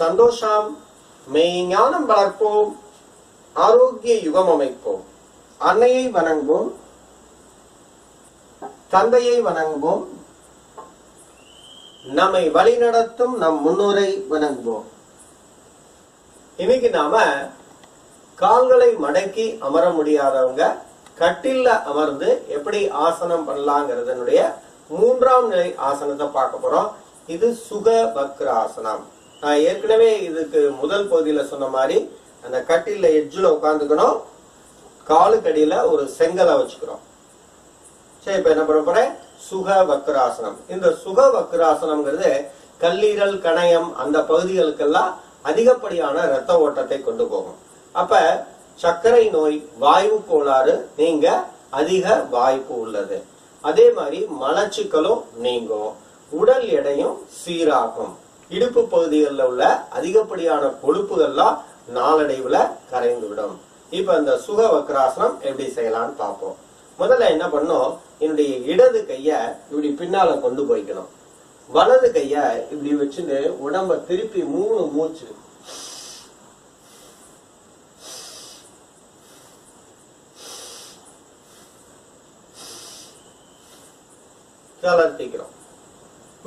சந்தோஷம் மெய்ஞானம் வளர்ப்போம் ஆரோக்கிய யுகம் அமைப்போம். அன்னையை வணங்குவோம் தந்தையை வணங்குவோம் நம்மை வழிநடத்தும் நம் முன்னோரை வணங்குவோம். இன்னைக்கு நாம கால்களை மடக்கி அமர முடியாதவங்க கட்டில்ல அமர்ந்து எப்படி ஆசனம் பண்ணலாங்கிறதனுடைய மூன்றாம் நிலை ஆசனத்தை பார்க்க போறோம். இது சுக வக்ராசனம் ஆசனம். நான் ஏற்கனவே இதுக்கு முதல் பகுதியில சொன்ன மாதிரி அந்த கட்டில எட்ஜில் உட்காந்துக்கணும் காலுக்கடியில் ஒரு செங்கலை வச்சுக்கிறோம். சரி இப்போ என்ன பண்ண போறேன்? சுக வக்ராசனம். இந்த சுக வக்ராசனம்ங்கிறது கல்லீரல் கணையம் அந்த பகுதிகளுக்கெல்லாம் அதிகப்படியான இரத்த ஓட்டத்தை கொண்டு போகும். அப்ப சர்க்கரை நோய் வாயு கோளாறு நீங்க அதிக வாய்ப்பு உள்ளது. அதே மாதிரி மலச்சிக்கலும் நீங்கும். உடல் எடையும் சீராகும். இடுப்பு பகுதிகளில் உள்ள அதிகப்படியான கொழுப்புகள்லாம் நாளடைவுல கரைந்து விடும் இப்ப இந்த சுக வக்ராசனம் எப்படி செய்யலாம்னு பார்ப்போம். முதல்ல என்ன பண்ணும் என்னுடைய இடது கையை இப்படி பின்னால கொண்டு போய்க்கணும். வலது கைய இப்படி வச்சுட்டு உடம்ப திருப்பி மூணு மூச்சு. தளர்த்திக்கிறோம்.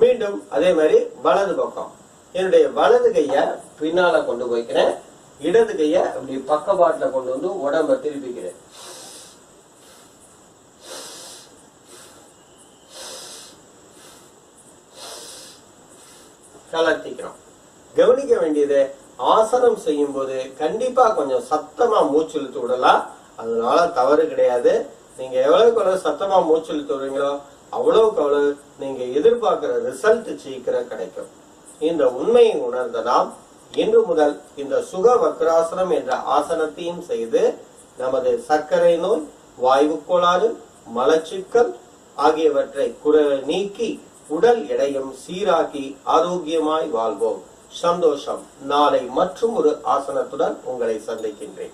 மீண்டும் அதே மாதிரி வலது பக்கம். என்னுடைய வலது கைய பின்னால கொண்டு போய்க்கிறேன். இடது கைய அப்படி பக்கவாட்டுல கொண்டு வந்து உடம்ப திருப்பிக்கிறேன். கலர்த்திக்கிறோம் கவனிக்க வேண்டியது ஆசனம் செய்யும் போது கண்டிப்பா கொஞ்சம் சத்தமா மூச்சு இழுத்து விடலாம். அதனால தவறு கிடையாது. நீங்க எவ்வளவுக்கு எவ்வளவு சத்தமா மூச்சு இழுத்து விடுறீங்களோ அவ்வளவுக்கு அவ்வளவு நீங்க எதிர்பார்க்கிற ரிசல்ட் சீக்கிரம் கிடைக்கும். இந்த உண்மையை உணர்ந்த நாம் இன்று முதல் இந்த சுக வக்ராசனம் என்ற ஆசனத்தையும் செய்து நமது சர்க்கரை நோய் வாய்வு கோளாறு மலச்சிக்கல் ஆகியவற்றை குற நீக்கி உடல் எடையும் சீராக்கி ஆரோக்கியமாய் வாழ்வோம். சந்தோஷம். நாளை மற்றும் ஒரு ஆசனத்துடன் உங்களை சந்திக்கின்றேன்.